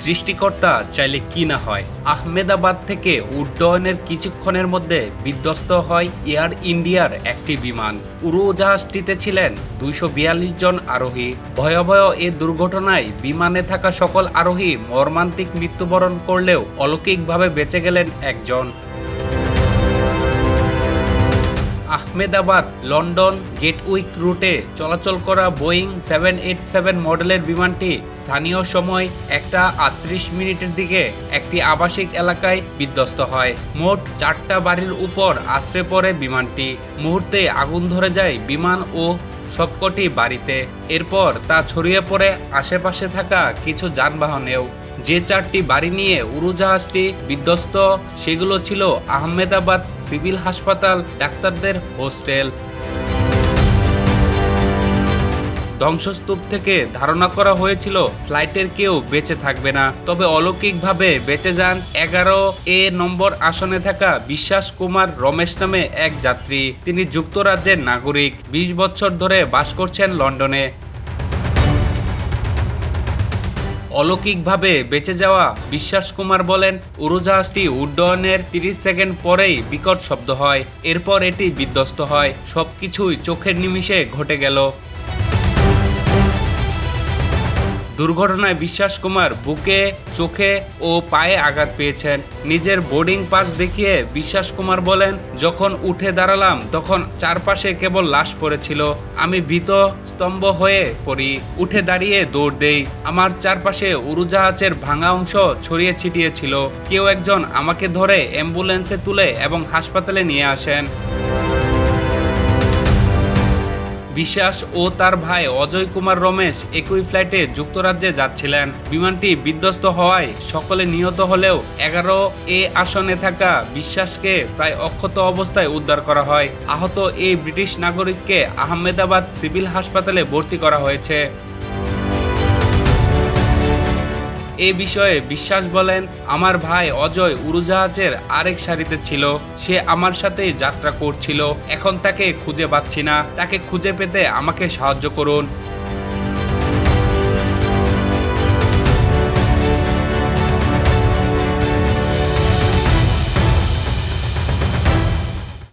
সৃষ্টিকর্তা চাইলে কি না হয়। আহমেদাবাদ থেকে উড্ডয়নের কিছুক্ষণের মধ্যে বিধ্বস্ত হয় এয়ার ইন্ডিয়ার একটি বিমান। উড়োজাহাজটিতে ছিলেন দুইশো বিয়াল্লিশ জন আরোহী। ভয়াবহ এ দুর্ঘটনায় বিমানে থাকা সকল আরোহী মর্মান্তিক মৃত্যুবরণ করলেও অলৌকিকভাবে বেঁচে গেলেন একজন। আহমেদাবাদ, লন্ডন, গেটউইক রুটে চলাচল করা বোয়িং সেভেন এইট সেভেন মডেলের বিমানটি স্থানীয় সময় একটা আটত্রিশ মিনিটের দিকে একটি আবাসিক এলাকায় বিধ্বস্ত হয়। মোট চারটা বাড়ির উপর আশ্রে পড়ে বিমানটি। মুহূর্তে আগুন ধরে যায় বিমান ও সবকটি বাড়িতে। এরপর তা ছড়িয়ে পড়ে আশেপাশে থাকা কিছু যানবাহনেও। যে চারটি বাড়ি নিয়ে উড়োজাহাজটি বিধ্বস্ত, সেগুলো ছিল আহমেদাবাদ সিভিল হাসপাতাল, ডাক্তারদের হোস্টেল। ধ্বংসস্তূপ থেকে ধারণা করা হয়েছিল ফ্লাইটের কেউ বেঁচে থাকবে না। তবে অলৌকিকভাবে বেঁচে যান এগারো এ নম্বর আসনে থাকা বিশ্বাস কুমার রমেশ নামে এক যাত্রী। তিনি যুক্তরাজ্যের নাগরিক। বিশ বছর ধরে বাস করছেন লন্ডনে। অলৌকিকভাবে বেঁচে যাওয়া বিশ্বাস কুমার বলেন, উড়োজাহাজটি উড্ডয়নের তিরিশ সেকেন্ড পরেই বিকট শব্দ হয়। এরপর এটি বিধ্বস্ত হয়। সবকিছুই চোখের নিমিষে ঘটে গেল। দুর্ঘটনায় বিশ্বাস কুমার বুকে, চোখে ও পায়ে আঘাত পেয়েছেন। নিজের বোর্ডিং পাস দেখিয়ে বিশ্বাস কুমার বলেন, যখন উঠে দাঁড়ালাম, তখন চারপাশে কেবল লাশ পড়েছিল। আমি ভীত, স্তম্ভ হয়ে পড়ি। উঠে দাঁড়িয়ে দৌড় দেই। আমার চারপাশে উড়োজাহাজের ভাঙা অংশ ছড়িয়ে ছিটিয়ে ছিল কেউ একজন আমাকে ধরে অ্যাম্বুলেন্সে তুলে এবং হাসপাতালে নিয়ে আসেন। বিশ্বাস ও তার ভাই অজয় কুমার রমেশ একই ফ্লাইটে যুক্তরাজ্যে যাচ্ছিলেন। বিমানটি বিধ্বস্ত হওয়ায় সকলে নিহত হলেও এগারো এ আসনে থাকা বিশ্বাসকে প্রায় অক্ষত অবস্থায় উদ্ধার করা হয়। আহত এই ব্রিটিশ নাগরিককে আহমেদাবাদ সিভিল হাসপাতালে ভর্তি করা হয়েছে। এ বিষয়ে বিশ্বাস বলেন, আমার ভাই অজয় উড়োজাহাজের আরেক সারিতে ছিল। সে আমার সাথেই যাত্রা করছিল। এখন তাকে খুঁজে পাচ্ছি না। তাকে খুঁজে পেতে আমাকে সাহায্য করুন।